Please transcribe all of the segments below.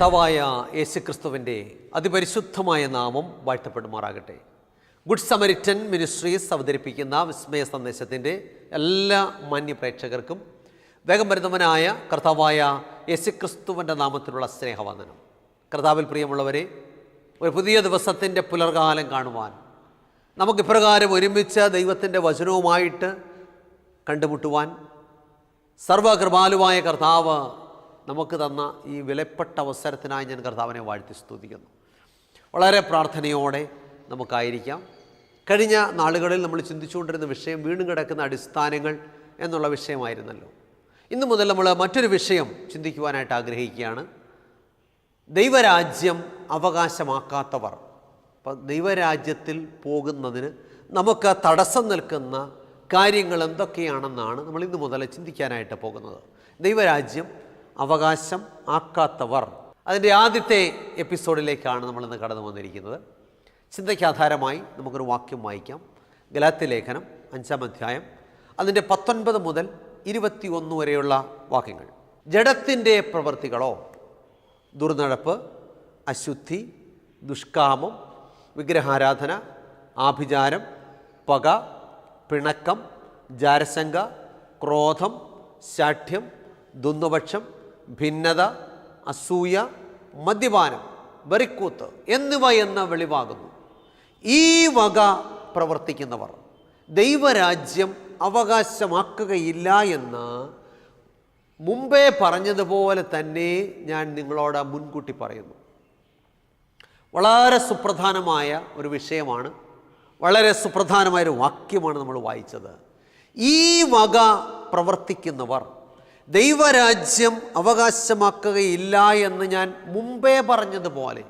കർത്താവായ യേശുക്രിസ്തുവിന്റെ അതിപരിശുദ്ധമായ നാമം വാഴ്ത്തപ്പെടുമാറാകട്ടെ. ഗുഡ് സമരിറ്റൻ മിനിസ്ട്രീസ് അവതരിപ്പിക്കുന്ന വിസ്മയ സന്ദേശത്തിന്റെ എല്ലാ മാന്യ പ്രേക്ഷകർക്കും വേഗം വരുന്നവനായ കർത്താവായ യേശുക്രിസ്തുവിന്റെ നാമത്തിലുള്ള സ്നേഹവന്ദനം. കർത്താവിൽ പ്രിയമുള്ളവരെ ഒരു പുതിയ ദിവസത്തിന്റെ പുലർകാലം കാണുവാൻ നമുക്ക് ഇപ്രകാരം ഒരുമിച്ച് ദൈവത്തിന്റെ വചനവുമായിട്ട് കണ്ടുമുട്ടുവാൻ സർവകൃപാലുവായ കർത്താവ് നമുക്ക് തന്ന ഈ വിലപ്പെട്ട അവസരത്തിനായി ഞാൻ കർത്താവിനെ വാഴ്ത്തി സ്തുതിക്കുന്നു. വളരെ പ്രാർത്ഥനയോടെ നമുക്കായിരിക്കാം. കഴിഞ്ഞ നാളുകളിൽ നമ്മൾ ചിന്തിച്ചുകൊണ്ടിരുന്ന വിഷയം വീണ്ടും കിടക്കുന്ന അടിസ്ഥാനങ്ങൾ എന്നുള്ള വിഷയമായിരുന്നല്ലോ. ഇന്നു മുതൽ നമ്മൾ മറ്റൊരു വിഷയം ചിന്തിക്കുവാനായിട്ട് ആഗ്രഹിക്കുകയാണ്. ദൈവരാജ്യം അവകാശമാക്കാത്തവർ. അപ്പം ദൈവരാജ്യത്തിൽ പോകുന്നതിന് നമുക്ക് തടസ്സം നിൽക്കുന്ന കാര്യങ്ങൾ എന്തൊക്കെയാണെന്നാണ് നമ്മൾ ഇന്നു മുതൽ ചിന്തിക്കാനായിട്ട് പോകുന്നത്. ദൈവരാജ്യം അവകാശം ആക്കാത്തവർ. അതിന്റെ ആദ്യത്തെ എപ്പിസോഡിലേക്കാണ് നമ്മളിന്ന് കടന്നു വന്നിരിക്കുന്നത്. ചിന്തയ്ക്ക് ആധാരമായി നമുക്കൊരു വാക്യം വായിക്കാം. ഗലാത്തി ലേഖനം അഞ്ചാം അധ്യായം അതിന്റെ പത്തൊൻപത് മുതൽ ഇരുപത്തി ഒന്ന് വരെയുള്ള വാക്യങ്ങൾ. ജഡത്തിന്റെ പ്രവൃത്തികളോ? ദുർനടപ്പ് അശുദ്ധി ദുഷ്കാമം വിഗ്രഹാരാധന ആഭിചാരം പക പിണക്കം ജാരശങ്ക ക്രോധം ശാഠ്യം ദുന്ദപക്ഷം ഭിന്നത അസൂയ മദ്യപാനം വെറിക്കൂത്ത് എന്നിവ എന്ന വെളിവാകുന്നു. ഈ വക പ്രവർത്തിക്കുന്നവർ ദൈവരാജ്യം അവകാശമാക്കുകയില്ല എന്ന് മുമ്പേ പറഞ്ഞതുപോലെ തന്നെ ഞാൻ നിങ്ങളോട് മുൻകൂട്ടി പറയുന്നു. വളരെ സുപ്രധാനമായ ഒരു വിഷയമാണ് വളരെ സുപ്രധാനമായൊരു വാക്യമാണ് നമ്മൾ വായിച്ചത്. ഈ വക പ്രവർത്തിക്കുന്നവർ ദൈവരാജ്യം അവകാശമാക്കുകയില്ല എന്ന് ഞാൻ മുമ്പേ പറഞ്ഞതുപോലെ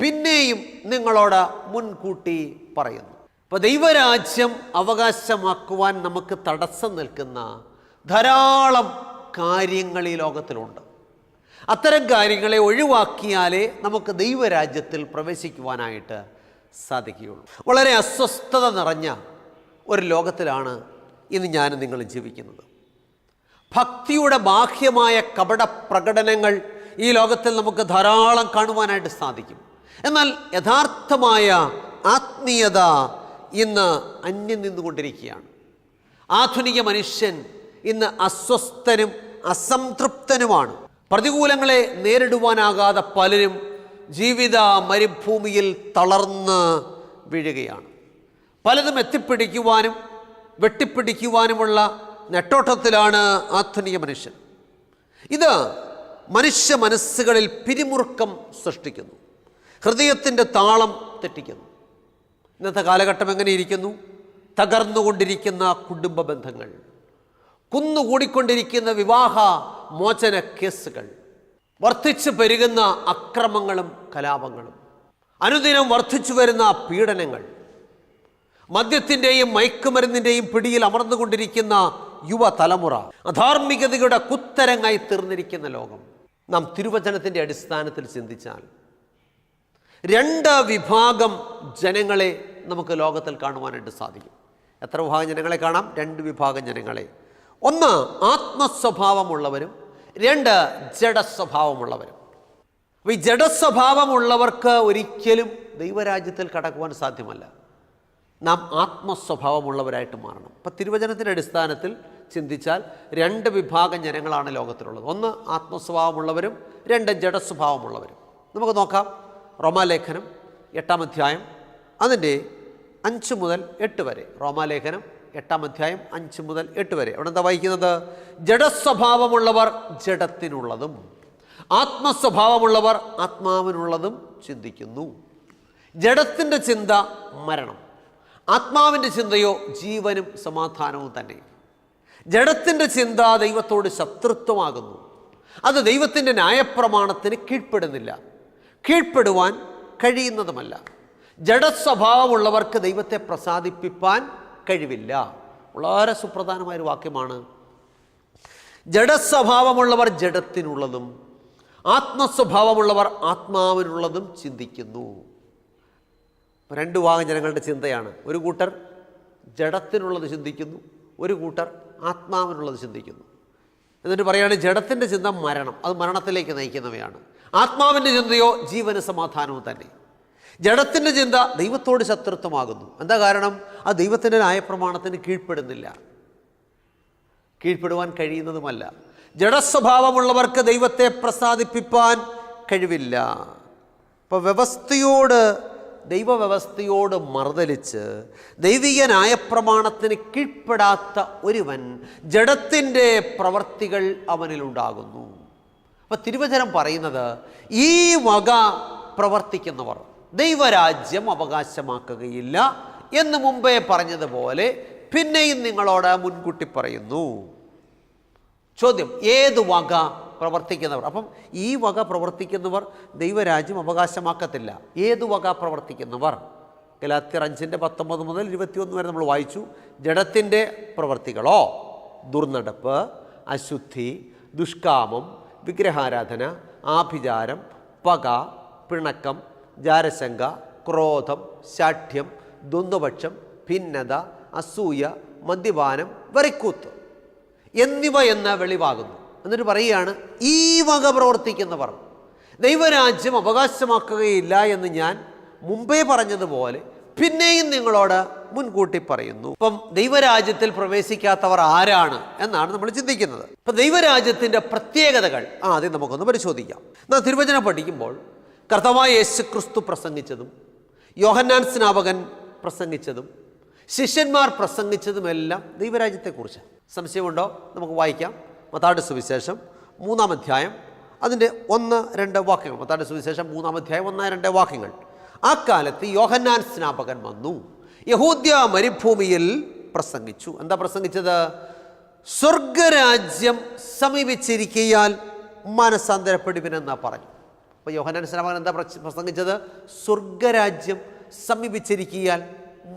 പിന്നെയും നിങ്ങളോട് മുൻകൂട്ടി പറയുന്നു. അപ്പോൾ ദൈവരാജ്യം അവകാശമാക്കുവാൻ നമുക്ക് തടസ്സം നിൽക്കുന്ന ധാരാളം കാര്യങ്ങൾ ഈ ലോകത്തിലുണ്ട്. അത്തരം കാര്യങ്ങളെ ഒഴിവാക്കിയാലേ നമുക്ക് ദൈവരാജ്യത്തിൽ പ്രവേശിക്കുവാനായിട്ട് സാധിക്കുകയുള്ളൂ. വളരെ അസ്വസ്ഥത നിറഞ്ഞ ഒരു ലോകത്തിലാണ് ഇന്ന് ഞാനും നിങ്ങൾ ജീവിക്കുന്നത്. ഭക്തിയുടെ ബാഹ്യമായ കപട പ്രകടനങ്ങൾ ഈ ലോകത്തിൽ നമുക്ക് ധാരാളം കാണുവാനായിട്ട് സാധിക്കും. എന്നാൽ യഥാർത്ഥമായ ആത്മീയത ഇന്ന് അന്യം നിന്നുകൊണ്ടിരിക്കുകയാണ്. ആധുനിക മനുഷ്യൻ ഇന്ന് അസ്വസ്ഥനും അസംതൃപ്തനുമാണ്. പ്രതികൂലങ്ങളെ നേരിടുവാനാകാതെ പലരും ജീവിത മരുഭൂമിയിൽ തളർന്ന് വീഴുകയാണ്. പലതും എത്തിപ്പിടിക്കുവാനും വെട്ടിപ്പിടിക്കുവാനുമുള്ള നെട്ടോട്ടത്തിലാണ് ആധുനിക മനുഷ്യൻ. ഇത് മനുഷ്യ മനസ്സുകളിൽ പിരിമുറുക്കം സൃഷ്ടിക്കുന്നു. ഹൃദയത്തിന്റെ താളം തെറ്റിക്കുന്നു. ഇന്നത്തെ കാലഘട്ടം എങ്ങനെയിരിക്കുന്നു? തകർന്നുകൊണ്ടിരിക്കുന്ന കുടുംബ ബന്ധങ്ങൾ. കുന്നുകൂടിക്കൊണ്ടിരിക്കുന്ന വിവാഹ മോചന കേസുകൾ. വർദ്ധിച്ചു പെരുകുന്ന അക്രമങ്ങളും കലാപങ്ങളും. അനുദിനം വർദ്ധിച്ചു വരുന്ന പീഡനങ്ങൾ. മദ്യത്തിന്റെയും മയക്കുമരുന്നിന്റെയും പിടിയിൽ അമർന്നുകൊണ്ടിരിക്കുന്ന യുവതലമുറ അധാർമികതയുടെ കുത്തരങ്ങായി തീർന്നിരിക്കുന്ന ലോകം. നാം തിരുവചനത്തിന്റെ അടിസ്ഥാനത്തിൽ ചിന്തിച്ചാൽ രണ്ട് വിഭാഗം ജനങ്ങളെ നമുക്ക് ലോകത്തിൽ കാണുവാനായിട്ട് സാധിക്കും. എത്ര വിഭാഗം ജനങ്ങളെ കാണാം? രണ്ട് വിഭാഗം ജനങ്ങളെ. ഒന്ന് ആത്മസ്വഭാവമുള്ളവരും രണ്ട് ജഡസ്വഭാവമുള്ളവരും. അപ്പോൾ ഈ ജഡസ്വഭാവമുള്ളവർക്ക് ഒരിക്കലും ദൈവരാജ്യത്തിൽ കടക്കുവാൻ സാധ്യമല്ല. നാം ആത്മസ്വഭാവമുള്ളവരായിട്ട് മാറണം. അപ്പം തിരുവചനത്തിന്റെ അടിസ്ഥാനത്തിൽ ചിന്തിച്ചാൽ രണ്ട് വിഭാഗം ജനങ്ങളാണ് ലോകത്തിലുള്ളത്. ഒന്ന് ആത്മസ്വഭാവമുള്ളവരും രണ്ട് ജഡസ്വഭാവമുള്ളവരും. നമുക്ക് നോക്കാം. റോമാലേഖനം എട്ടാം അധ്യായം അതിന്റെ അഞ്ച് മുതൽ എട്ട് വരെ. റോമാലേഖനം എട്ടാം അധ്യായം അഞ്ച് മുതൽ എട്ട് വരെ. അവിടെ എന്താ വായിക്കുന്നത്? ജഡസ്വഭാവമുള്ളവർ ജഡത്തിനുള്ളതും ആത്മസ്വഭാവമുള്ളവർ ആത്മാവിനുള്ളതും ചിന്തിക്കുന്നു. ജഡത്തിന്റെ ചിന്ത മരണം. ആത്മാവിന്റെ ചിന്തയോ ജീവനും സമാധാനവും തന്നെ. ജഡത്തിന്റെ ചിന്ത ദൈവത്തോട് ശത്രുത്വമാകുന്നു. അത് ദൈവത്തിന്റെ ന്യായപ്രമാണത്തിന് കീഴ്പ്പെടുന്നില്ല. കീഴ്പ്പെടുവാൻ കഴിയുന്നതുമല്ല. ജഡസ്വഭാവമുള്ളവർക്ക് ദൈവത്തെ പ്രസാദിപ്പിപ്പാൻ കഴിവില്ല. വളരെ സുപ്രധാനമായൊരു വാക്യമാണ്. ജഡസ്വഭാവമുള്ളവർ ജഡത്തിനുള്ളതും ആത്മസ്വഭാവമുള്ളവർ ആത്മാവിനുള്ളതും ചിന്തിക്കുന്നു. രണ്ട് വാഹനങ്ങളുടെ ചിന്തയാണ്. ഒരു കൂട്ടർ ജഡത്തിനുള്ളത് ചിന്തിക്കുന്നു ഒരു കൂട്ടർ ആത്മാവിനുള്ളത് ചിന്തിക്കുന്നു. എന്നിട്ട് പറയുകയാണ് ജഡത്തിന്റെ ചിന്ത മരണം. അത് മരണത്തിലേക്ക് നയിക്കുന്നവയാണ്. ആത്മാവിന്റെ ചിന്തയോ ജീവന സമാധാനവും തന്നെ. ജഡത്തിന്റെ ചിന്ത ദൈവത്തോട് ശത്രുത്വമാകുന്നു. എന്താ കാരണം? ആ ദൈവത്തിന്റെ ന്യായപ്രമാണത്തിന് കീഴ്പ്പെടുന്നില്ല. കീഴ്പ്പെടുവാൻ കഴിയുന്നതുമല്ല. ജഡസ്വഭാവമുള്ളവർക്ക് ദൈവത്തെ പ്രസാദിപ്പിപ്പാൻ കഴിവില്ല. അപ്പോൾ വ്യവസ്ഥയോട് ദൈവവ്യവസ്ഥയോട് മറുതലിച്ച് ദൈവിക ന്യായപ്രമാണത്തിന് കീഴ്പ്പെടാത്ത ഒരുവൻ ജഡത്തിന്റെ പ്രവർത്തികൾ അവനിലുണ്ടാകുന്നു അപ്പോൾ തിരുവചനം പറയുന്നത് ഈ വക പ്രവർത്തിക്കുന്നവർ ദൈവരാജ്യം അവകാശമാക്കുകയില്ല എന്ന് മുമ്പേ പറഞ്ഞതുപോലെ പിന്നെയും നിങ്ങളോട് മുൻകൂട്ടി പറയുന്നു. ചോദ്യം ഏത് വക പ്രവർത്തിക്കുന്നവർ. അപ്പം ഈ വക പ്രവർത്തിക്കുന്നവർ ദൈവരാജ്യം അവകാശമാക്കത്തില്ല. ഏത് വക പ്രവർത്തിക്കുന്നവർ? ഗലാത്യർ അഞ്ചിന്റെ പത്തൊമ്പത് മുതൽ ഇരുപത്തിയൊന്ന് വരെ നമ്മൾ വായിച്ചു. ജഡത്തിന്റെ പ്രവർത്തികളോ? ദുർനടപ്പ് അശുദ്ധി ദുഷ്കാമം വിഗ്രഹാരാധന ആഭിചാരം പക പിണക്കം ജാരശങ്ക ക്രോധം ശാഠ്യം ദ്വന്ദ്വപക്ഷം ഭിന്നത അസൂയ മദ്യപാനം വരക്കൂത്ത്. എന്നിവ എന്ന വെളിവാകുന്നു എന്നിട്ട് പറയുകയാണ് ഈ വക പ്രവർത്തിക്കുന്നവർ ദൈവരാജ്യം അവകാശമാക്കുകയില്ല എന്ന് ഞാൻ മുമ്പേ പറഞ്ഞതുപോലെ പിന്നെയും നിങ്ങളോട് മുൻകൂട്ടി പറയുന്നു. ഇപ്പം ദൈവരാജ്യത്തിൽ പ്രവേശിക്കാത്തവർ ആരാണ് എന്നാണ് നമ്മൾ ചിന്തിക്കുന്നത്. ഇപ്പം ദൈവരാജ്യത്തിന്റെ പ്രത്യേകതകൾ ആ ആദ്യം നമുക്കൊന്ന് പരിശോധിക്കാം. എന്നാൽ തിരുവചനം പഠിക്കുമ്പോൾ കർത്തവായ യേശു ക്രിസ്തു പ്രസംഗിച്ചതും യോഹന്നാൻ സ്നാപകൻ പ്രസംഗിച്ചതും ശിഷ്യന്മാർ പ്രസംഗിച്ചതുമെല്ലാം ദൈവരാജ്യത്തെക്കുറിച്ച് സംശയമുണ്ടോ? നമുക്ക് വായിക്കാം. മത്താട് സുവിശേഷം മൂന്നാം അധ്യായം അതിന്റെ ഒന്ന് രണ്ട് വാക്യങ്ങൾ. മത്താട് സുവിശേഷം മൂന്നാം അധ്യായം ഒന്ന് രണ്ട് വാക്യങ്ങൾ. ആ കാലത്ത് യോഹന്നാൻ സ്നാപകൻ വന്നു. യഹൂദ്യ മരുഭൂമിയിൽ പ്രസംഗിച്ചു. എന്താ പ്രസംഗിച്ചത്? സ്വർഗരാജ്യം സമീപിച്ചിരിക്കയാൽ മനസാന്തരപ്പെടുവിനെന്നാ പറഞ്ഞു. അപ്പോൾ യോഹന്നാൻ സ്നാപകൻ എന്താ പ്രസംഗിച്ചത്? സ്വർഗരാജ്യം സമീപിച്ചിരിക്കയാൽ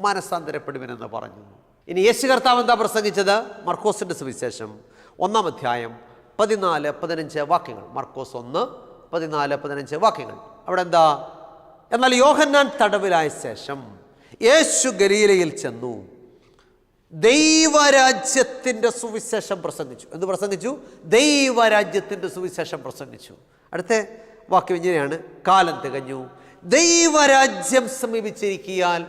മനസാന്തരപ്പെടുവിനെന്ന് പറഞ്ഞു. ഇനി യേശു കർത്താവ് എന്താ പ്രസംഗിച്ചത്? മർക്കോസിന്റെ സുവിശേഷം ഒന്നാം അധ്യായം പതിനാല് പതിനഞ്ച് വാക്യങ്ങൾ. മർക്കോസ് ഒന്ന് പതിനാല് പതിനഞ്ച് വാക്യങ്ങൾ. അവിടെ എന്താ? എന്നാൽ യോഹന്നാൻ തടവിലായ ശേഷം യേശു ഗലീലയിൽ ചെന്നു. ദൈവരാജ്യത്തിന്റെ സുവിശേഷം പ്രസംഗിച്ചു. എന്ത് പ്രസംഗിച്ചു? ദൈവരാജ്യത്തിന്റെ സുവിശേഷം പ്രസംഗിച്ചു. അടുത്ത വാക്യം ഇങ്ങനെയാണ്. കാലം തികഞ്ഞു. ദൈവരാജ്യം സമീപിച്ചിരിക്കിയാൽ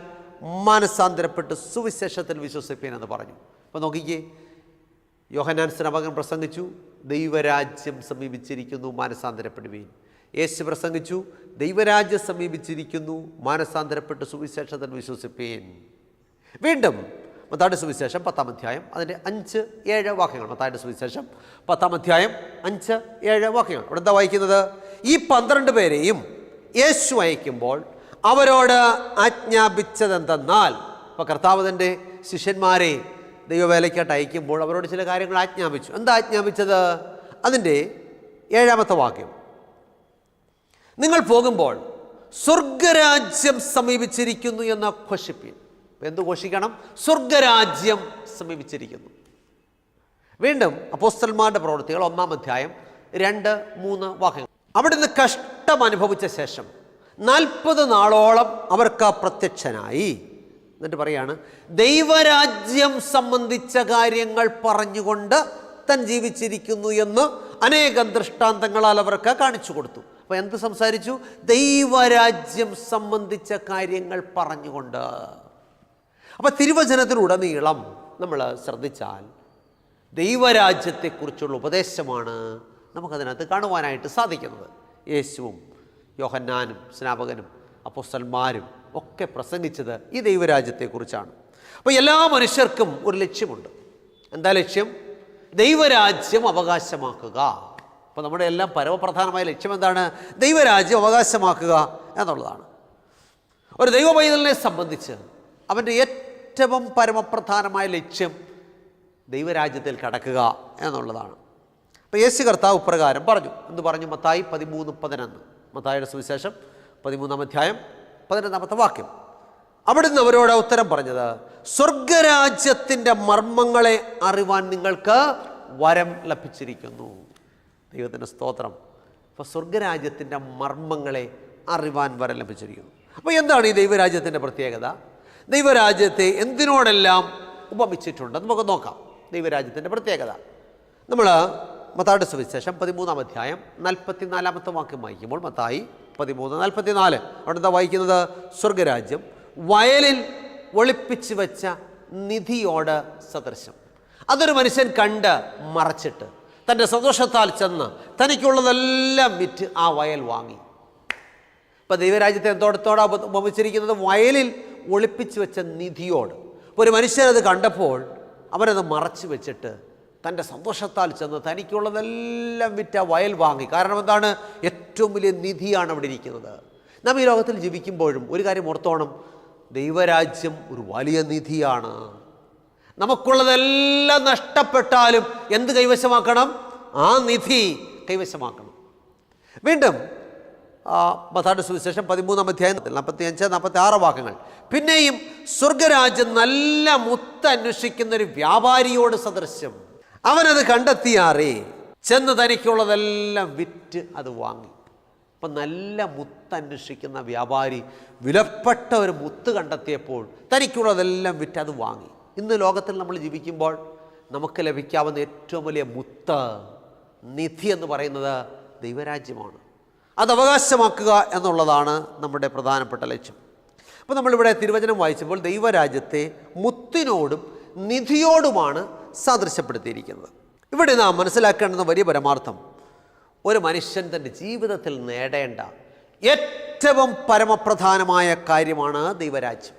മനസാന്തരപ്പെട്ട് സുവിശേഷത്തിൽ വിശ്വസിപ്പീൻ എന്ന് പറഞ്ഞു. അപ്പോൾ നോക്കിക്കേ. യോഹനാൻ സ്നാപകൻ പ്രസംഗിച്ചു ദൈവരാജ്യം സമീപിച്ചിരിക്കുന്നു മാനസാന്തരപ്പെടുവീൻ. യേശു പ്രസംഗിച്ചു ദൈവരാജ്യം സമീപിച്ചിരിക്കുന്നു മാനസാന്തരപ്പെട്ട് സുവിശേഷത്തിൽ വിശ്വസിപ്പീൻ. വീണ്ടും മത്തായുടെ സുവിശേഷം പത്താം അധ്യായം അതിന്റെ അഞ്ച് ഏഴ് വാക്യങ്ങൾ. മത്തായുടെ സുവിശേഷം പത്താം അധ്യായം അഞ്ച് ഏഴ് വാക്യങ്ങൾ. അവിടെ എന്താ വായിക്കുന്നത്? ഈ പന്ത്രണ്ട് പേരെയും യേശു അയക്കുമ്പോൾ അവരോട് ആജ്ഞാപിച്ചതെന്തെന്നാൽ ഇപ്പോൾ കർത്താവ് തന്റെ ശിഷ്യന്മാരെ ദൈവവേലയ്ക്കായിട്ട് അയക്കുമ്പോൾ അവരോട് ചില കാര്യങ്ങൾ ആജ്ഞാപിച്ചു. എന്താ ആജ്ഞാപിച്ചത്? അതിന്റെ ഏഴാമത്തെ വാക്യം. നിങ്ങൾ പോകുമ്പോൾ സ്വർഗരാജ്യം സമീപിച്ചിരിക്കുന്നു എന്ന ഘോഷിപ്പിൻ. എന്ത് ഘോഷിക്കണം? സ്വർഗരാജ്യം സമീപിച്ചിരിക്കുന്നു. വീണ്ടും അപ്പോസ്റ്റന്മാരുടെ പ്രവൃത്തികൾ ഒന്നാം അധ്യായം രണ്ട് മൂന്ന് വാക്യങ്ങൾ. അവിടുന്ന് കഷ്ടം അനുഭവിച്ച ശേഷം നാൽപ്പത് നാളോളം അവർക്ക് പ്രത്യക്ഷനായി എന്നിട്ട് പറയാണ് ദൈവരാജ്യം സംബന്ധിച്ച കാര്യങ്ങൾ പറഞ്ഞുകൊണ്ട് തൻ ജീവിച്ചിരിക്കുന്നു എന്ന് അനേകം ദൃഷ്ടാന്തങ്ങളാൽ അവർക്ക് കാണിച്ചു കൊടുത്തു. അപ്പോൾ എന്ത് സംസാരിച്ചു? ദൈവരാജ്യം സംബന്ധിച്ച കാര്യങ്ങൾ പറഞ്ഞുകൊണ്ട്. അപ്പോൾ തിരുവചനത്തിലുടനീളം നമ്മൾ ശ്രദ്ധിച്ചാൽ ദൈവരാജ്യത്തെക്കുറിച്ചുള്ള ഉപദേശമാണ് നമുക്കതിനകത്ത് കാണുവാനായിട്ട് സാധിക്കുന്നത്. യേശുവും യോഹന്നാനും സ്നാപകനും അപ്പോസ്തലന്മാരും ഒക്കെ പ്രസംഗിച്ചത് ഈ ദൈവരാജ്യത്തെക്കുറിച്ചാണ്. അപ്പോൾ എല്ലാ മനുഷ്യർക്കും ഒരു ലക്ഷ്യമുണ്ട്. എന്താ ലക്ഷ്യം? ദൈവരാജ്യം അവകാശമാക്കുക. അപ്പോൾ നമ്മുടെ എല്ലാം പരമപ്രധാനമായ ലക്ഷ്യം എന്താണ്? ദൈവരാജ്യം അവകാശമാക്കുക എന്നുള്ളതാണ്. ഒരു ദൈവ പൈതലിനെ സംബന്ധിച്ച് അവന്റെ ഏറ്റവും പരമപ്രധാനമായ ലക്ഷ്യം ദൈവരാജ്യത്തിൽ കടക്കുക എന്നുള്ളതാണ്. അപ്പോൾ യേശു കർത്താവ് ഇപ്രകാരം പറഞ്ഞു. എന്ന് പറഞ്ഞു? മത്തായി പതിമൂന്ന് പതിനൊന്ന്. മത്തായിയുടെ സുവിശേഷം പതിമൂന്നാം അധ്യായം പതിനൊന്നാമത്തെ വാക്യം. അവിടുന്ന് അവരോട് ഉത്തരം പറഞ്ഞത് സ്വർഗരാജ്യത്തിന്റെ മർമ്മങ്ങളെ അറിവാൻ നിങ്ങൾക്ക് വരം ലഭിച്ചിരിക്കുന്നു. ദൈവത്തിന്റെ സ്തോത്രം. അപ്പോൾ സ്വർഗരാജ്യത്തിന്റെ മർമ്മങ്ങളെ അറിവാൻ വരം ലഭിച്ചിരിക്കുന്നു. അപ്പോൾ എന്താണ് ഈ ദൈവരാജ്യത്തിന്റെ പ്രത്യേകത? ദൈവരാജ്യത്തെ എന്തിനോടെല്ലാം ഉപമിച്ചിട്ടുണ്ട്? നമുക്ക് നോക്കാം. ദൈവരാജ്യത്തിന്റെ പ്രത്യേകത. നമ്മൾ മത്താട് സുവിശേഷം പതിമൂന്നാം അധ്യായം നാൽപ്പത്തിനാലാമത്തെ വാക്യം വായിക്കുമ്പോൾ മത്തായി പതിമൂന്ന് നാൽപ്പത്തിനാല്. അവിടെ എന്താ വായിക്കുന്നത്? സ്വർഗരാജ്യം. വയലിൽ ഒളിപ്പിച്ച് വെച്ച നിധിയോട് സദൃശം. അതൊരു മനുഷ്യൻ കണ്ട് മറച്ചിട്ട് തന്റെ സന്തോഷത്താൽ ചെന്ന് തനിക്കുള്ളതെല്ലാം വിറ്റ് ആ വയൽ വാങ്ങി. ഇപ്പം ദൈവരാജ്യത്തെ എന്തോടത്തോടെ ഉപമിച്ചിരിക്കുന്നത്? വയലിൽ ഒളിപ്പിച്ച് വെച്ച നിധിയോട്. ഒരു മനുഷ്യനത് കണ്ടപ്പോൾ അവനത് മറച്ചു വെച്ചിട്ട് തന്റെ സന്തോഷത്താൽ ചെന്ന് തനിക്കുള്ളതെല്ലാം വിറ്റ വയൽ വാങ്ങി. കാരണം എന്താണ്? ഏറ്റവും വലിയ നിധിയാണ് അവിടെ ഇരിക്കുന്നത്. നാം ഈ ലോകത്തിൽ ജീവിക്കുമ്പോഴും ഒരു കാര്യം ഓർത്തോണം. ദൈവരാജ്യം ഒരു വലിയ നിധിയാണ്. നമുക്കുള്ളതെല്ലാം നഷ്ടപ്പെട്ടാലും എന്ത് കൈവശമാക്കണം? ആ നിധി കൈവശമാക്കണം. വീണ്ടും മത്തായുടെ സുവിശേഷം പതിമൂന്നാം അധ്യായം നാൽപ്പത്തി അഞ്ച് നാൽപ്പത്തി ആറ് വാക്യങ്ങൾ. പിന്നെയും സ്വർഗരാജ്യം നല്ല മുത്ത് അന്വേഷിക്കുന്ന ഒരു വ്യാപാരിയോട് സദൃശ്യം. അവനത് കണ്ടെത്തിയാറേ. ചെന്ന് തനിക്കുള്ളതെല്ലാം വിറ്റ് അത് വാങ്ങി. അപ്പം നല്ല മുത്ത് അന്വേഷിക്കുന്ന വ്യാപാരി വിലപ്പെട്ട ഒരു മുത്ത് കണ്ടെത്തിയപ്പോൾ തനിക്കുള്ളതെല്ലാം വിറ്റ് അത് വാങ്ങി. ഇന്ന് ലോകത്തിൽ നമ്മൾ ജീവിക്കുമ്പോൾ നമുക്ക് ലഭിക്കാവുന്ന ഏറ്റവും വലിയ മുത്ത് നിധി എന്ന് പറയുന്നത് ദൈവരാജ്യമാണ്. അത് അവകാശമാക്കുക എന്നുള്ളതാണ് നമ്മുടെ പ്രധാനപ്പെട്ട ലക്ഷ്യം. അപ്പോൾ നമ്മളിവിടെ തിരുവചനം വായിച്ചപ്പോൾ ദൈവരാജ്യത്തെ മുത്തിനോടും നിധിയോടുമാണ് സാദൃശ്യപ്പെടുത്തിയിരിക്കുന്നത്. ഇവിടെ നാം മനസ്സിലാക്കേണ്ടുന്ന വലിയ പരമാർത്ഥം ഒരു മനുഷ്യൻ തന്റെ ജീവിതത്തിൽ നേടേണ്ട ഏറ്റവും പരമപ്രധാനമായ കാര്യമാണ് ദൈവരാജ്യം.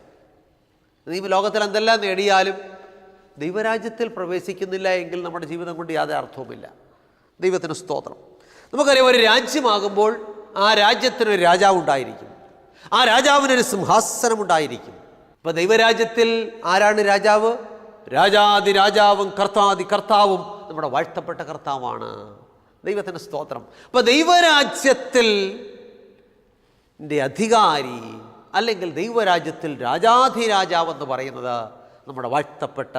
നീ ലോകത്തിൽ എന്തെല്ലാം നേടിയാലും ദൈവരാജ്യത്തിൽ പ്രവേശിക്കുന്നില്ല എങ്കിൽ നമ്മുടെ ജീവിതം കൊണ്ട് യാതൊരു അർത്ഥവുമില്ല. ദൈവത്തിന് സ്തോത്രം. നമുക്കറിയാം ഒരു രാജ്യമാകുമ്പോൾ ആ രാജ്യത്തിനൊരു രാജാവ് ഉണ്ടായിരിക്കും. ആ രാജാവിനൊരു സിംഹാസനം ഉണ്ടായിരിക്കും. ഇപ്പം ദൈവരാജ്യത്തിൽ ആരാണ് രാജാവ്? രാജാതി രാജാവും കർത്താതി കർത്താവും. നമ്മുടെ വാഴ്ത്തപ്പെട്ട കർത്താവാണ്. ദൈവത്തിന്റെ സ്തോത്രം. അപ്പോൾ ദൈവരാജ്യത്തിൽ അധികാരി അല്ലെങ്കിൽ ദൈവരാജ്യത്തിൽ രാജാധി രാജാധിരാജാവെന്ന് പറയുന്നത് നമ്മുടെ വാഴ്ത്തപ്പെട്ട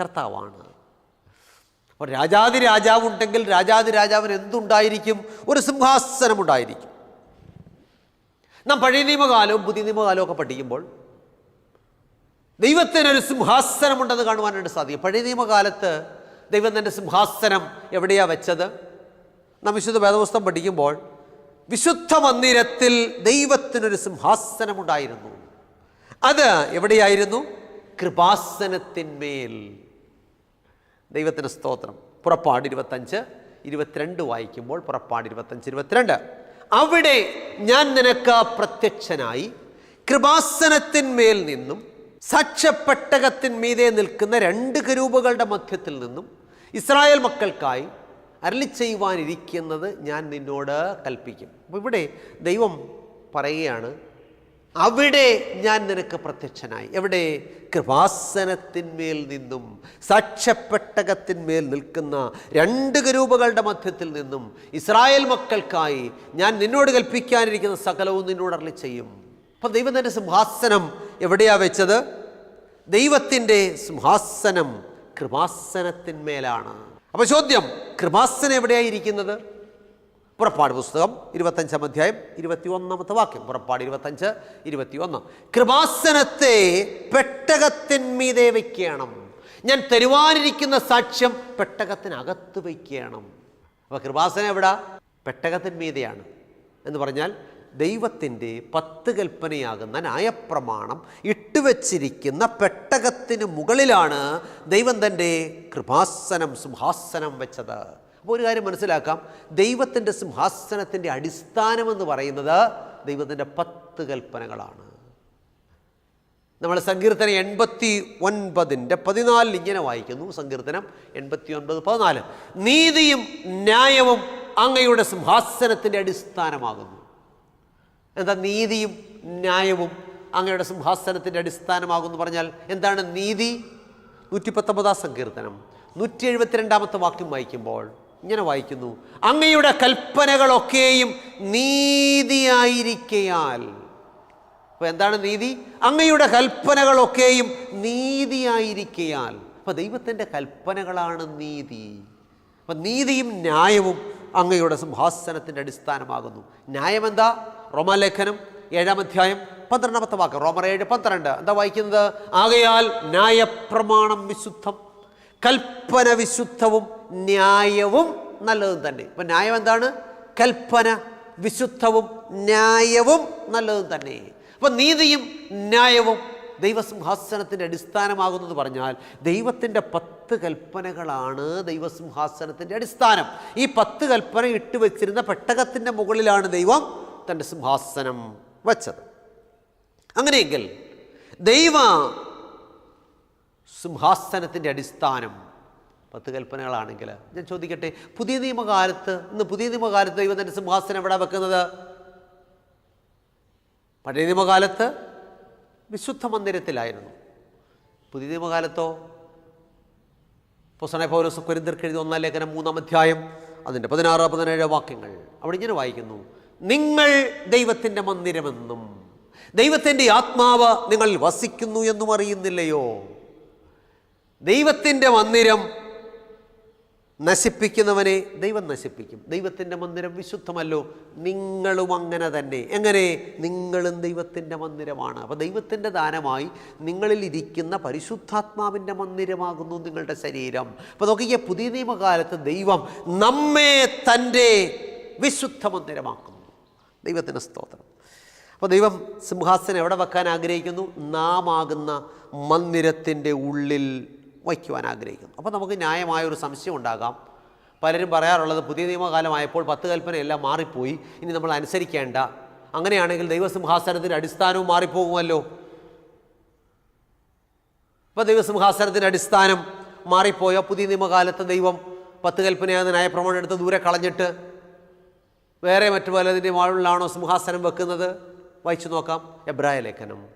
കർത്താവാണ്. അപ്പോൾ രാജാതി രാജാവ് ഉണ്ടെങ്കിൽ രാജാതി രാജാവിന് എന്തുണ്ടായിരിക്കും? ഒരു സിംഹാസനമുണ്ടായിരിക്കും. നാം പഴയ നിയമകാലവും പുതിയ നിയമകാലവും ഒക്കെ പഠിക്കുമ്പോൾ ദൈവത്തിനൊരു സിംഹാസനമുണ്ടെന്ന് കാണുവാനായിട്ട് സാധിക്കും. പഴയ നിയമകാലത്ത് ദൈവം തന്റെ സിംഹാസനം എവിടെയാണ് വെച്ചത്? നാം വിശുദ്ധ വേദപുസ്തകം പഠിക്കുമ്പോൾ വിശുദ്ധ മന്ദിരത്തിൽ ദൈവത്തിനൊരു സിംഹാസനമുണ്ടായിരുന്നു. അത് എവിടെയായിരുന്നു? കൃപാസനത്തിന്മേൽ. ദൈവത്തിന് സ്തോത്രം. പുറപ്പാട് ഇരുപത്തഞ്ച് ഇരുപത്തിരണ്ട് വായിക്കുമ്പോൾ പുറപ്പാട് ഇരുപത്തഞ്ച് ഇരുപത്തിരണ്ട്. അവിടെ ഞാൻ നിനക്ക് പ്രത്യക്ഷനായി കൃപാസനത്തിന്മേൽ നിന്നും സാക്ഷ്യപ്പെട്ടകത്തിന്മീതെ നിൽക്കുന്ന രണ്ട് കരൂപകളുടെ മധ്യത്തിൽ നിന്നും ഇസ്രായേൽ മക്കൾക്കായി അരളി ചെയ്യുവാനിരിക്കുന്നത് ഞാൻ നിന്നോട് കൽപ്പിക്കും. അപ്പോൾ ഇവിടെ ദൈവം പറയുകയാണ് അവിടെ ഞാൻ നിനക്ക് പ്രത്യക്ഷനായി. എവിടെ? കൃപാസനത്തിന്മേൽ നിന്നും സാക്ഷ്യപ്പെട്ടകത്തിന്മേൽ നിൽക്കുന്ന രണ്ട് കരൂപകളുടെ മധ്യത്തിൽ നിന്നും ഇസ്രായേൽ മക്കൾക്കായി ഞാൻ നിന്നോട് കൽപ്പിക്കാനിരിക്കുന്ന സകലവും നിന്നോട് അരളി ചെയ്യും. അപ്പം ദൈവം തന്റെ സിംഹാസനം എവിടെയാ വെച്ചത്? ദൈവത്തിന്റെ സിംഹാസനം കൃപാസനത്തിന്മേലാണ്. അപ്പോൾ ചോദ്യം കൃപാസനം എവിടെയായിരിക്കുന്നത്? പുറപ്പാട് പുസ്തകം ഇരുപത്തഞ്ചാം അധ്യായം ഇരുപത്തി ഒന്നാമത്തെ വാക്യം. പുറപ്പാട് ഇരുപത്തഞ്ച് ഇരുപത്തി ഒന്ന് കൃപാസനത്തെ പെട്ടകത്തിന്മീതെ വയ്ക്കണം ഞാൻ തരുവാനിരിക്കുന്ന സാക്ഷ്യം പെട്ടകത്തിനകത്ത് വയ്ക്കണം അപ്പോൾ കൃപാസനം എവിടാ? പെട്ടകത്തിന്മീതെയാണ്. എന്ന് പറഞ്ഞാൽ ദൈവത്തിന്റെ പത്ത് കൽപ്പനയാകുന്ന ന്യായപ്രമാണം ഇട്ടുവച്ചിരിക്കുന്ന പെട്ടകത്തിന് മുകളിലാണ് ദൈവം തന്റെ കൃപാസനം സിംഹാസനം വെച്ചത്. അപ്പോൾ ഒരു കാര്യം മനസ്സിലാക്കാം. ദൈവത്തിന്റെ സിംഹാസനത്തിന്റെ അടിസ്ഥാനമെന്ന് പറയുന്നത് ദൈവത്തിന്റെ പത്ത് കൽപ്പനകളാണ്. നമ്മൾ സങ്കീർത്തനം എൺപത്തി ഒൻപതിന്റെ പതിനാലിൽ ഇങ്ങനെ വായിക്കുന്നു. സങ്കീർത്തനം എൺപത്തി ഒൻപത് പതിനാല്. നീതിയും ന്യായവും അങ്ങയുടെ സിംഹാസനത്തിന്റെ അടിസ്ഥാനമാകുന്നു. എന്താ നീതിയും ന്യായവും അങ്ങയുടെ സിംഹാസനത്തിന്റെ അടിസ്ഥാനമാകുമെന്ന് പറഞ്ഞാൽ എന്താണ് നീതി? നൂറ്റി പത്തൊമ്പതാം സങ്കീർത്തനം. നൂറ്റി എഴുപത്തിരണ്ടാമത്തെ വാക്യം വായിക്കുമ്പോൾ ഇങ്ങനെ വായിക്കുന്നു. അങ്ങയുടെ കൽപ്പനകളൊക്കെയും നീതിയായിരിക്കയാൽ. അപ്പോൾ എന്താണ് നീതി? അങ്ങയുടെ കൽപ്പനകളൊക്കെയും നീതിയായിരിക്കയാൽ. അപ്പോൾ ദൈവത്തിന്റെ കൽപ്പനകളാണ് നീതി. അപ്പം നീതിയും ന്യായവും അങ്ങയുടെ സിംഹാസനത്തിന്റെ അടിസ്ഥാനമാകുന്നു. ന്യായം എന്താ റോമാലേഖനം ഏഴാം അധ്യായം പന്ത്രണ്ടാമത്തെ വാക്ക് റോമർ ഏഴ് പന്ത്രണ്ട്. എന്താ വായിക്കുന്നത്? ആകയാൽ ന്യായപ്രമാണം വിശുദ്ധം കൽപ്പന വിശുദ്ധവും ന്യായവും നല്ലതും തന്നെ. ഇപ്പം ന്യായം എന്താണ്? കൽപ്പന വിശുദ്ധവും ന്യായവും നല്ലതും തന്നെ. അപ്പം നീതിയും ന്യായവും ദൈവസിംഹാസനത്തിന്റെ അടിസ്ഥാനമാകുന്നത് പറഞ്ഞാൽ ദൈവത്തിന്റെ പത്ത് കൽപ്പനകളാണ് ദൈവസിംഹാസനത്തിന്റെ അടിസ്ഥാനം. ഈ പത്ത് കൽപ്പന ഇട്ടുവെച്ചിരുന്ന പെട്ടകത്തിന്റെ മുകളിലാണ് ദൈവം തന്റെ സിംഹാസനം വച്ചത്. അങ്ങനെയെങ്കിൽ ദൈവ സിംഹാസനത്തിന്റെ അടിസ്ഥാനം പത്ത് കൽപ്പനകളാണെങ്കിൽ ഞാൻ ചോദിക്കട്ടെ പുതിയ നിയമകാലത്ത് ഇന്ന് പുതിയ നിയമകാലത്ത് ദൈവം തന്റെ സിംഹാസനം എവിടെ വെക്കുന്നത്? പഴയ നിയമകാലത്ത് വിശുദ്ധ മന്ദിരത്തിലായിരുന്നു. പുതിയ നിയമകാലത്തോ? പൊസണ പൗരസ് കുരിന്തർക്ക് എഴുതി ഒന്നാം ലേഖനം മൂന്നാം അധ്യായം അതിന്റെ പതിനാറ് പതിനേഴ് വാക്യങ്ങൾ അവിടെ ഇങ്ങനെ വായിക്കുന്നു. നിങ്ങൾ ദൈവത്തിന്റെ മന്ദിരമെന്നും ദൈവത്തിന്റെ ആത്മാവ് നിങ്ങൾ വസിക്കുന്നു എന്നും അറിയുന്നില്ലയോ? ദൈവത്തിന്റെ മന്ദിരം നശിപ്പിക്കുന്നവനെ ദൈവം നശിപ്പിക്കും. ദൈവത്തിന്റെ മന്ദിരം വിശുദ്ധമല്ലോ. നിങ്ങളും അങ്ങനെ തന്നെ. എങ്ങനെ? നിങ്ങളും ദൈവത്തിന്റെ മന്ദിരമാണ്. അപ്പോൾ ദൈവത്തിന്റെ ദാനമായി നിങ്ങളിൽ ഇരിക്കുന്ന പരിശുദ്ധാത്മാവിന്റെ മന്ദിരമാകുന്നു നിങ്ങളുടെ ശരീരം. അപ്പോൾ നോക്കിയ പുതിയ നിയമകാലത്ത് ദൈവം നമ്മെ തന്റെ വിശുദ്ധ മന്ദിരമാക്കുന്നു. ദൈവത്തിന്റെ സ്തോത്രം. അപ്പോൾ ദൈവം സിംഹാസനം എവിടെ വെക്കാൻ ആഗ്രഹിക്കുന്നു? നാമാകുന്ന മന്ദിരത്തിന്റെ ഉള്ളിൽ വയ്ക്കുവാൻ ആഗ്രഹിക്കുന്നു. അപ്പോൾ നമുക്ക് ന്യായമായ ഒരു സംശയം ഉണ്ടാകാം. പലരും പറയാറുള്ളത് പുതിയ നിയമകാലമായപ്പോൾ പത്ത് കൽപ്പനയെല്ലാം മാറിപ്പോയി. ഇനി നമ്മൾ അനുസരിക്കേണ്ട. അങ്ങനെയാണെങ്കിൽ ദൈവസിംഹാസനത്തിന്റെ അടിസ്ഥാനവും മാറിപ്പോകുമല്ലോ. അപ്പോൾ ദൈവസിംഹാസനത്തിന്റെ അടിസ്ഥാനം മാറിപ്പോയോ പുതിയ നിയമകാലത്ത് ദൈവം പത്ത് കൽപ്പനയാകുന്ന നയപ്രമാണം എടുത്ത് ദൂരെ കളഞ്ഞിട്ട് വേറെ മറ്റു പലതിന്റെ മാളിലാണോ സിംഹാസനം വെക്കുന്നത്? വായിച്ചു നോക്കാം. എബ്രായ ലേഖനം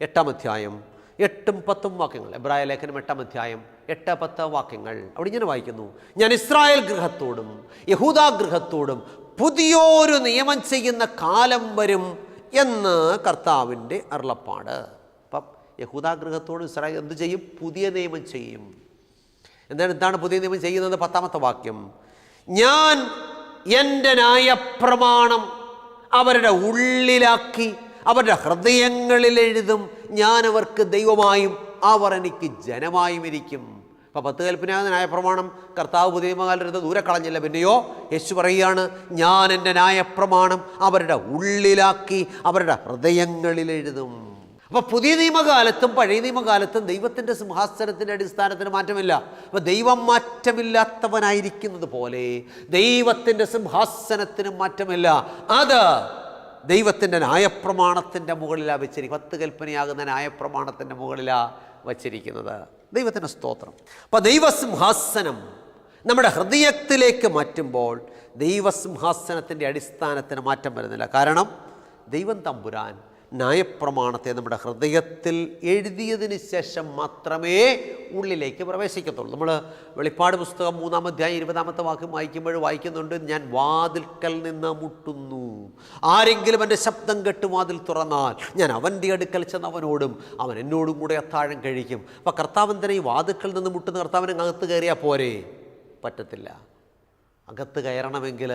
എട്ടാം അധ്യായം എട്ടും പത്തും വാക്യങ്ങൾ. എബ്രായ ലേഖനം എട്ടാം അധ്യായം എട്ട് പത്ത് വാക്യങ്ങൾ. അവിടെ ഇങ്ങനെ വായിക്കുന്നു. ഞാൻ ഇസ്രായേൽ ഗൃഹത്തോടും യഹൂദാ ഗൃഹത്തോടും പുതിയൊരു നിയമം ചെയ്യുന്ന കാലം വരും എന്ന് കർത്താവിന്റെ അരുളപ്പാട്. അപ്പം യഹൂദാ ഗൃഹത്തോടും ഇസ്രായേൽ എന്ത് ചെയ്യും? പുതിയ നിയമം ചെയ്യും. എന്താണ് എന്താണ് പുതിയ നിയമം ചെയ്യുന്നത് പത്താമത്തെ വാക്യം? ഞാൻ എന്റെ ന്യായപ്രമാണം അവരുടെ ഉള്ളിലാക്കി അവരുടെ ഹൃദയങ്ങളിൽ എഴുതും. ഞാൻ അവർക്ക് ദൈവമായും അവർ എനിക്ക് ജനമായും ഇരിക്കും. അപ്പം പത്ത് കൽപ്പനയാകുന്ന ന്യായപ്രമാണം. കർത്താവ് പുതിയമകാലത്ത് ദൂരെ കളഞ്ഞില്ല. പിന്നെയോ യേശു പറയുകയാണ് ഞാൻ എന്റെ ന്യായപ്രമാണം അവരുടെ ഉള്ളിലാക്കി അവരുടെ ഹൃദയങ്ങളിൽ എഴുതും. അപ്പോൾ പുതിയ നിയമകാലത്തും പഴയ നിയമകാലത്തും ദൈവത്തിന്റെ സിംഹാസനത്തിന്റെ അടിസ്ഥാനത്തിന് മാറ്റമില്ല. അപ്പോൾ ദൈവം മാറ്റമില്ലാത്തവനായിരിക്കുന്നത് പോലെ ദൈവത്തിന്റെ സിംഹാസനത്തിന് മാറ്റമില്ല. അത് ദൈവത്തിന്റെ ന്യായപ്രമാണത്തിന്റെ മുകളിലാണ് വെച്ചിരിക്കും. പത്ത് കൽപ്പനയാകുന്ന ന്യായപ്രമാണത്തിന്റെ മുകളിലാണ് വച്ചിരിക്കുന്നത്. ദൈവത്തിന്റെ സ്തോത്രം. അപ്പോൾ ദൈവസിംഹാസനം നമ്മുടെ ഹൃദയത്തിലേക്ക് മാറ്റുമ്പോൾ ദൈവസിംഹാസനത്തിന്റെ അടിസ്ഥാനത്തിന് മാറ്റം വരുന്നില്ല. കാരണം ദൈവം തമ്പുരാൻ. ന്യായപ്രമാണത്തെ നമ്മുടെ ഹൃദയത്തിൽ എഴുതിയതിന് ശേഷം മാത്രമേ ഉള്ളിലേക്ക് പ്രവേശിക്കത്തുള്ളൂ. നമ്മൾ വെളിപ്പാട് പുസ്തകം മൂന്നാം അധ്യായം ഇരുപതാമത്തെ വാക്ക് വായിക്കുമ്പോൾ വായിക്കുന്നുണ്ട് ഞാൻ വാതിൽക്കൽ നിന്ന് മുട്ടുന്നു. ആരെങ്കിലും എന്റെ ശബ്ദം കേട്ട് വാതിൽ തുറന്നാൽ ഞാൻ അവന്റെ അടുക്കൽ ചെന്ന് അവനോടും അവൻ എന്നോടും കൂടെ അത്താഴം കഴിക്കും. അപ്പോൾ കർത്താവൻ തന്നെ ഈ വാതിൽക്കൽ നിന്ന് മുട്ടുന്ന കർത്താവിനെ അകത്ത് കയറിയാൽ പോരെ? പറ്റത്തില്ല. അകത്ത് കയറണമെങ്കിൽ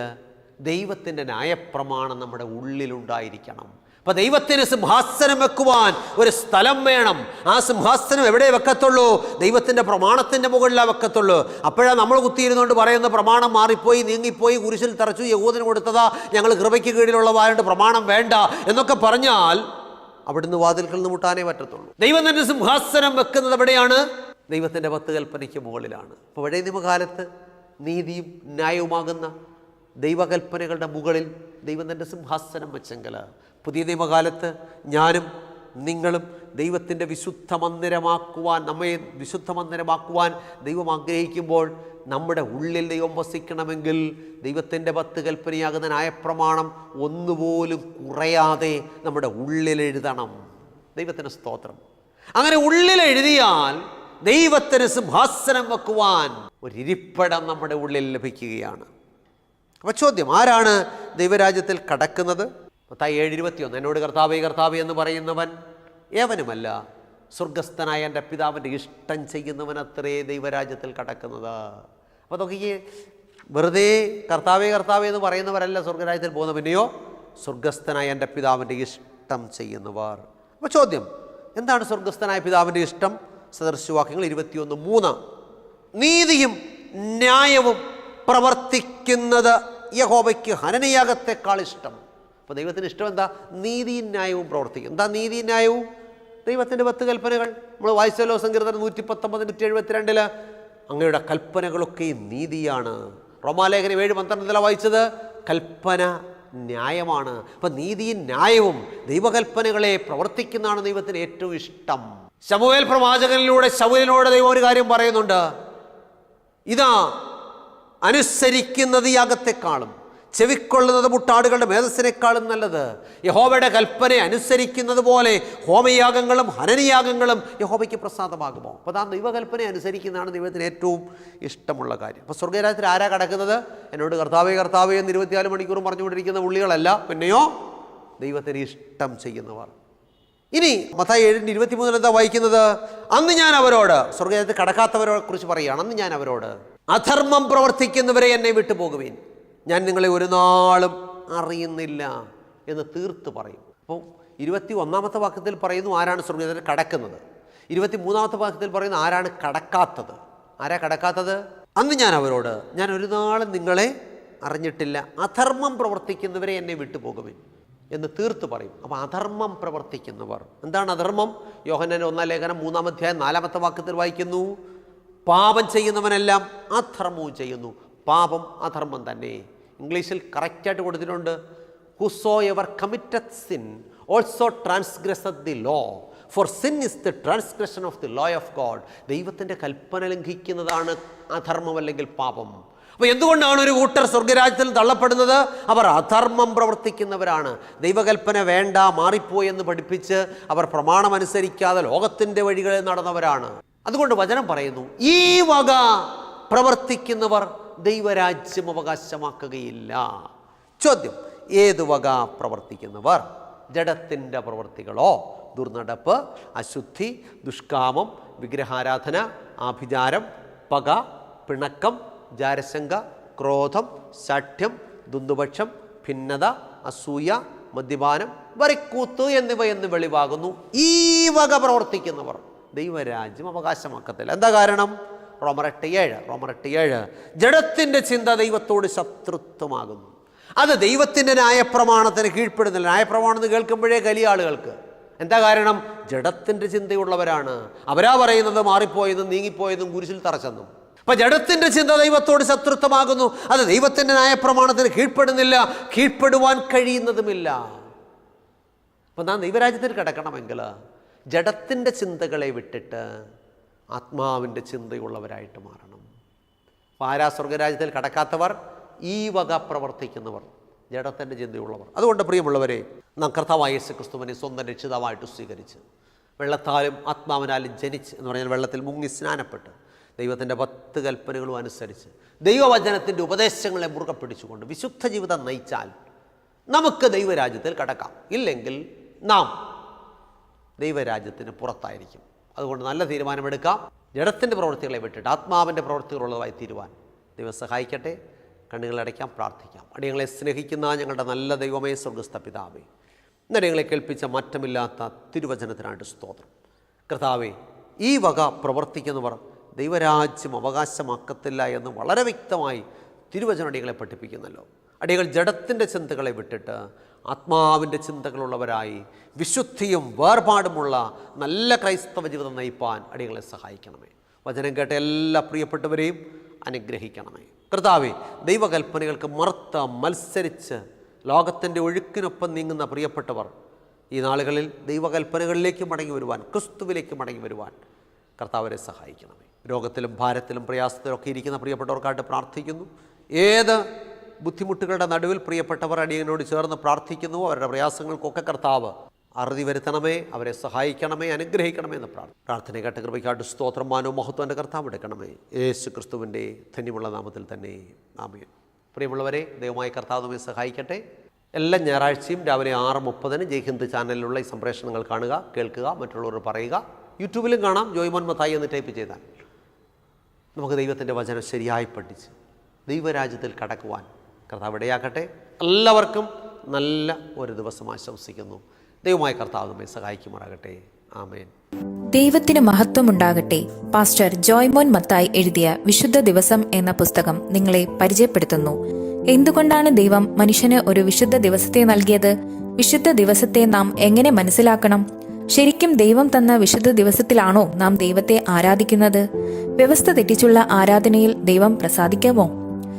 ദൈവത്തിന്റെ ന്യായപ്രമാണം നമ്മുടെ ഉള്ളിലുണ്ടായിരിക്കണം. അപ്പോൾ ദൈവത്തിന് സിംഹാസനം വെക്കുവാൻ ഒരു സ്ഥലം വേണം. ആ സിംഹാസനം എവിടെ വെക്കത്തുള്ളൂ? ദൈവത്തിന്റെ പ്രമാണത്തിന്റെ മുകളിലാണ് വെക്കത്തുള്ളൂ. അപ്പോഴാണ് നമ്മൾ കുത്തിയിരുന്നുകൊണ്ട് പറയുന്ന പ്രമാണം മാറിപ്പോയി നീങ്ങിപ്പോയി കുരിശിൽ തറച്ചു യഹൂദന് കൊടുത്തതാ. ഞങ്ങൾ കൃപയ്ക്ക് കീഴിലുള്ളതായതുകൊണ്ട് പ്രമാണം വേണ്ട എന്നൊക്കെ പറഞ്ഞാൽ അവിടുന്ന് വാതിൽക്കൽ നിന്ന് മുട്ടാനേ പറ്റത്തുള്ളൂ. ദൈവം തന്നെ സിംഹാസനം വെക്കുന്നത് എവിടെയാണ്? ദൈവത്തിന്റെ പത്ത് കൽപ്പനയ്ക്ക് മുകളിലാണ്. അപ്പോൾ പഴയ നിയമകാലത്ത് നീതിയും ന്യായവുമാകുന്ന ദൈവകൽപ്പനകളുടെ മുകളിൽ ദൈവം തന്റെ സിംഹാസനം വെച്ചെങ്കിൽ പുതിയ നിയമകാലത്ത് ഞാനും നിങ്ങളും ദൈവത്തിന്റെ വിശുദ്ധ മന്ദിരമാക്കുവാൻ നമ്മെ വിശുദ്ധ മന്ദിരമാക്കുവാൻ ദൈവം ആഗ്രഹിക്കുമ്പോൾ നമ്മുടെ ഉള്ളിൽ ദൈവം വസിക്കണമെങ്കിൽ ദൈവത്തിന്റെ പത്ത് കൽപ്പനയാകുന്ന ന്യായപ്രമാണം ഒന്നുപോലും കുറയാതെ നമ്മുടെ ഉള്ളിൽ എഴുതണം. ദൈവത്തിന്റെ സ്തോത്രം. അങ്ങനെ ഉള്ളിൽ എഴുതിയാൽ ദൈവത്തിന് സിംഹാസനം വെക്കുവാൻ ഒരിരിപ്പിടം നമ്മുടെ ഉള്ളിൽ ലഭിക്കുകയാണ്. അപ്പോൾ ചോദ്യം ആരാണ് ദൈവരാജ്യത്തിൽ കടക്കുന്നത്? പത്തായി ഏഴ് ഇരുപത്തിയൊന്ന് എന്നോട് കർത്താവേ കർത്താവ് എന്ന് പറയുന്നവൻ ഏവനുമല്ല സ്വർഗസ്ഥനായ എന്റെ പിതാവിന്റെ ഇഷ്ടം ചെയ്യുന്നവൻ അത്രേ ദൈവരാജ്യത്തിൽ കടക്കുന്നത്. അപ്പോൾ നോക്കിയേ വെറുതെ കർത്താവേ കർത്താവേ എന്ന് പറയുന്നവരല്ല സ്വർഗരാജ്യത്തിൽ പോകുന്ന പിന്നെയോ സ്വർഗസ്ഥനായ എന്റെ പിതാവിന്റെ ഇഷ്ടം ചെയ്യുന്നവർ. അപ്പോൾ ചോദ്യം എന്താണ് സ്വർഗസ്ഥനായ പിതാവിന്റെ ഇഷ്ടം? സദൃശവാക്യങ്ങൾ ഇരുപത്തിയൊന്ന് മൂന്ന്. നീതിയും ന്യായവും പ്രവർത്തിക്കുന്നത് യഹോബയ്ക്ക് ഹനനയാഗത്തെക്കാൾ ഇഷ്ടം. അപ്പോൾ ദൈവത്തിന് ഇഷ്ടം എന്താ? നീതിയും ന്യായവും പ്രവർത്തിക്കും. എന്താ നീതിയും ന്യായവും? ദൈവത്തിന്റെ പത്ത് കൽപ്പനകൾ. നമ്മൾ വായിച്ചല്ലോ സങ്കീർത്തനം നൂറ്റി പത്തൊമ്പത് നൂറ്റി എഴുപത്തിരണ്ടിൽ അങ്ങയുടെ കൽപ്പനകളൊക്കെ നീതിയാണ്. റോമാലേഖനം ഏഴ് പന്ത്രണ്ടിലാണ് വായിച്ചത്. കൽപ്പന ന്യായമാണ്. അപ്പം നീതിയും ന്യായവും ദൈവകൽപ്പനകളെ പ്രവർത്തിക്കുന്നതാണ് ദൈവത്തിന് ഏറ്റവും ഇഷ്ടം. ശമുവേൽ പ്രവാചകനിലൂടെ ശമുവിനോട് ദൈവം ഒരു കാര്യം പറയുന്നുണ്ട്. ഇതാ അനുസരിക്കുന്നത് യാഗത്തെക്കാളും ചെവിക്കൊള്ളുന്നത് മുട്ടാടുകളുടെ മേധസ്സിനേക്കാളും നല്ലത്. യഹോവയുടെ കൽപ്പന അനുസരിക്കുന്നത് പോലെ ഹോമയാഗങ്ങളും ഹനനിയാഗങ്ങളും യഹോബയ്ക്ക് പ്രസാദമാകുമോ? അപ്പോൾ താൻ ദൈവകൽപ്പന അനുസരിക്കുന്നതാണ് ദൈവത്തിന് ഏറ്റവും ഇഷ്ടമുള്ള കാര്യം. അപ്പോൾ സ്വർഗരാജ്യത്തിൽ ആരാ കിടക്കുന്നത്? എന്നോട് കർത്താവേ കർത്താവേ എന്ന് ഇരുപത്തിനാല് മണിക്കൂറും പറഞ്ഞുകൊണ്ടിരിക്കുന്ന ഉള്ളികളല്ല പിന്നെയോ? ദൈവത്തിന് ഇഷ്ടം ചെയ്യുന്നവർ. ഇനി മത്തായി ഏഴിന്റെ ഇരുപത്തിമൂന്നിൽ എന്താ വായിക്കുന്നത്? അന്ന് ഞാൻ അവരോട് സ്വർഗരാജ്യത്തിൽ കടക്കാത്തവരെ കുറിച്ച് പറയുകയാണ് അന്ന് ഞാൻ അവരോട് അധർമ്മം പ്രവർത്തിക്കുന്നവരെ എന്നെ വിട്ടു പോകുവേൻ ഞാൻ നിങ്ങളെ ഒരു നാളും അറിയുന്നില്ല എന്ന് തീർത്ത് പറയും. അപ്പോൾ ഇരുപത്തി ഒന്നാമത്തെ വാക്യത്തിൽ പറയുന്നു ആരാണ് സ്വർഗീയതയിൽ കടക്കുന്നത്? ഇരുപത്തി മൂന്നാമത്തെ വാക്യത്തിൽ പറയുന്നു ആരാണ് കടക്കാത്തത്? ആരാ കടക്കാത്തത്? അന്ന് ഞാൻ അവരോട് ഞാൻ ഒരു നാളും നിങ്ങളെ അറിഞ്ഞിട്ടില്ല. അധർമ്മം പ്രവർത്തിക്കുന്നവരെ എന്നെ വിട്ടുപോകുവിൻ എന്ന് തീർത്ത് പറയും. അപ്പോൾ അധർമ്മം പ്രവർത്തിക്കുന്നവർ. എന്താണ് അധർമ്മം? യോഹനന്റെ ഒന്നാം ലേഖനം മൂന്നാം അധ്യായം നാലാമത്തെ വാക്യത്തിൽ വായിക്കുന്നു പാപം ചെയ്യുന്നവനെല്ലാം അധർമ്മവും ചെയ്യുന്നു. പാപം അധർമ്മം തന്നെ. ഇംഗ്ലീഷിൽ കറക്റ്റായിട്ട് കൊടുത്തിട്ടുണ്ട്. Whosoever committed sin also transgress the law for sin is the transgression of the law of God ദൈവത്തിന്റെ കൽപ്പന ലംഘിക്കുന്നതാണ് അധർമ്മം അല്ലെങ്കിൽ പാപം. അപ്പോൾ എന്തുകൊണ്ടാണ് ഒരു കൂട്ടർ സ്വർഗരാജ്യത്തിൽ തള്ളപ്പെടുന്നത്? അവർ അധർമ്മം പ്രവർത്തിക്കുന്നവരാണ്. ദൈവകൽപ്പന വേണ്ട മാറിപ്പോയി എന്ന് പഠിപ്പിച്ച് അവർ പ്രമാണമനുസരിക്കാതെ ലോകത്തിന്റെ വഴികളിൽ നടന്നവരാണ്. അതുകൊണ്ട് വചനം പറയുന്നു ഈ വക പ്രവർത്തിക്കുന്നവർ ദൈവരാജ്യം അവകാശമാക്കുകയില്ല. ചോദ്യം ഏതു വക പ്രവർത്തിക്കുന്നവർ? ജഡത്തിന്റെ പ്രവർത്തികളോ? ദുർനടപ്പ് അശുദ്ധി ദുഷ്കാമം വിഗ്രഹാരാധന ആഭിചാരം പക പിണക്കം ജാരശങ്ക ക്രോധം ശാഠ്യം ദുന്ദുപക്ഷം ഭിന്നത അസൂയ മദ്യപാനം വരക്കൂത്ത് എന്നിവ എന്ന് വെളിവാകുന്നു. ഈ വക പ്രവർത്തിക്കുന്നവർ. ദൈവരാജ്യം അവകാശമാക്കത്തില്ല. എന്താ കാരണം? റോമറെട്ട് ഏഴ് റോമറെട്ട് ഏഴ്. ജഡത്തിന്റെ ചിന്ത ദൈവത്തോട് ശത്രുത്വമാകുന്നു. അത് ദൈവത്തിന്റെ ന്യായപ്രമാണത്തിന് കീഴ്പ്പെടുന്നില്ല. ന്യായപ്രമാണം എന്ന് കേൾക്കുമ്പോഴേ കലിയ ആളുകൾക്ക്. എന്താ കാരണം? ജഡത്തിന്റെ ചിന്തയുള്ളവരാണ്. അവരാ പറയുന്നത് മാറിപ്പോയതും നീങ്ങിപ്പോയതും കുരിശിൽ തറച്ചെന്നും അപ്പം ജഡത്തിന്റെ ചിന്ത ദൈവത്തോട് ശത്രുത്വമാകുന്നു. അത് ദൈവത്തിന്റെ ന്യായപ്രമാണത്തിന് കീഴ്പ്പെടുന്നില്ല. കീഴ്പ്പെടുവാൻ കഴിയുന്നതുമില്ല. അപ്പം നാം ദൈവരാജ്യത്തിൽ കിടക്കണമെങ്കിൽ ജഡത്തിന്റെ ചിന്തകളെ വിട്ടിട്ട് ആത്മാവിന്റെ ചിന്തയുള്ളവരായിട്ട് മാറണം. ആരാ സ്വർഗരാജ്യത്തിൽ കടക്കാത്തവർ ഈ വക പ്രവർത്തിക്കുന്നവർ ജഡത്തിന്റെ ചിന്തയുള്ളവർ. അതുകൊണ്ട് പ്രിയമുള്ളവരെ നാം കർത്താവായ യേശു ക്രിസ്തുവിനെ സ്വന്തം രക്ഷിതാവായിട്ട് സ്വീകരിച്ച് വെള്ളത്താലും ആത്മാവിനാലും ജനിച്ച് എന്ന് പറഞ്ഞാൽ വെള്ളത്തിൽ മുങ്ങി സ്നാനപ്പെട്ട് ദൈവത്തിന്റെ പത്ത് കൽപ്പനകളും അനുസരിച്ച് ദൈവവചനത്തിന്റെ ഉപദേശങ്ങളെ മുറുകെ പിടിച്ചുകൊണ്ട് വിശുദ്ധ ജീവിതം നയിച്ചാൽ നമുക്ക് ദൈവരാജ്യത്തിൽ കടക്കാം. ഇല്ലെങ്കിൽ നാം ദൈവരാജ്യത്തിന് പുറത്തായിരിക്കും. അതുകൊണ്ട് നല്ല തീരുമാനമെടുക്കാം. ജഡത്തിന്റെ പ്രവൃത്തികളെ വിട്ടിട്ട് ആത്മാവിന്റെ പ്രവൃത്തികളുള്ളതായി തീരുവാൻ ദൈവം സഹായിക്കട്ടെ. കണ്ണുകളടയ്ക്കാം പ്രാർത്ഥിക്കാം. അടിയങ്ങളെ സ്നേഹിക്കുന്ന ഞങ്ങളുടെ നല്ല ദൈവമേ സ്വർഗസ്ഥ പിതാവേ ഇന്നടിയങ്ങളെ കേൾപ്പിച്ച മാറ്റമില്ലാത്ത തിരുവചനത്തിനായിട്ട് സ്തോത്രം. കർത്താവേ ഈ വക പ്രവർത്തിക്കുന്നവർ ദൈവരാജ്യം അവകാശമാക്കത്തില്ല എന്ന് വളരെ വ്യക്തമായി തിരുവചന തിരുവചനടികളെ പഠിപ്പിക്കുന്നല്ലോ. അടികൾ ജഡത്തിന്റെ ചിന്തകളെ വിട്ടിട്ട് ആത്മാവിന്റെ ചിന്തകളുള്ളവരായി വിശുദ്ധിയും വേർപാടുമുള്ള നല്ല ക്രൈസ്തവ ജീവിതം നയിപ്പാൻ അടികളെ സഹായിക്കണമേ. വചനം കേട്ട എല്ലാ പ്രിയപ്പെട്ടവരെയും അനുഗ്രഹിക്കണമേ. കർത്താവേ ദൈവകൽപ്പനകൾക്ക് മറുത്ത മത്സരിച്ച് ലോകത്തിന്റെ ഒഴുക്കിനൊപ്പം നീങ്ങുന്ന പ്രിയപ്പെട്ടവർ ഈ നാളുകളിൽ ദൈവകൽപ്പനകളിലേക്ക് മടങ്ങി വരുവാൻ ക്രിസ്തുവിലേക്ക് മടങ്ങി വരുവാൻ കർത്താവരെ സഹായിക്കണമേ. രോഗത്തിലും ഭാരത്തിലും പ്രയാസത്തിലും ഒക്കെ ഇരിക്കുന്ന പ്രിയപ്പെട്ടവർക്കായിട്ട് പ്രാർത്ഥിക്കുന്നു. ഏത് ബുദ്ധിമുട്ടുകളുടെ നടുവിൽ പ്രിയപ്പെട്ടവർ അടിയനോട് ചേർന്ന് പ്രാർത്ഥിക്കുന്നു. അവരുടെ പ്രയാസങ്ങൾക്കൊക്കെ കർത്താവ് അറുതി വരുത്തണമേ അവരെ സഹായിക്കണമേ അനുഗ്രഹിക്കണമേ എന്ന് പ്രാർത്ഥന പ്രാർത്ഥന കേട്ട കൃപയ്ക്കാട്ട് സ്തോത്രം മാനവും മഹത്വന്റെ കർത്താവ് എടുക്കണമേ. യേശു ക്രിസ്തുവിന്റെ ധന്യമുള്ള നാമത്തിൽ തന്നെ ആമേൻ. പ്രിയമുള്ളവരെ ദൈവമായ കർത്താവ് നമ്മെ സഹായിക്കട്ടെ. എല്ലാ ഞായറാഴ്ചയും രാവിലെ ആറ് മുപ്പതിന് ജയ്ഹിന്ദ് ചാനലിലുള്ള ഈ സംപ്രേഷണങ്ങൾ കാണുക കേൾക്കുക മറ്റുള്ളവർ പറയുക. യൂട്യൂബിലും കാണാം ജോയ്മോൻ മത്തായി എന്ന് ടൈപ്പ് ചെയ്താൽ. നമുക്ക് ദൈവത്തിന്റെ വചനം ശരിയായി പഠിച്ച് ദൈവരാജ്യത്തിൽ കടക്കുവാൻ കർത്താവ് ഇടയാക്കട്ടെ. എല്ലാവർക്കും നല്ല ഒരു ദിവസം ആശംസിക്കുന്നു. ദൈവമായ കർത്താവ് നമ്മെ സഹായിക്കുമാറാകട്ടെ. ആമേൻ. ദൈവത്തിന് മഹത്വമുണ്ടാകട്ടെ. പാസ്റ്റർ ജോയ്മോൻ മത്തായി എഴുതിയ വിശുദ്ധ ദിവസം എന്ന പുസ്തകം നിങ്ങളെ പരിചയപ്പെടുത്തുന്നു. എന്തുകൊണ്ടാണ് ദൈവം മനുഷ്യന് ഒരു വിശുദ്ധ ദിവസത്തെ നൽകിയത്? വിശുദ്ധ ദിവസത്തെ നാം എങ്ങനെ മനസ്സിലാക്കണം? ശരിക്കും ദൈവം തന്ന വിശുദ്ധ ദിവസത്തിലാണോ നാം ദൈവത്തെ ആരാധിക്കുന്നത്? വ്യവസ്ഥ തെറ്റിച്ചുള്ള ആരാധനയിൽ ദൈവം പ്രസാദിക്കാമോ?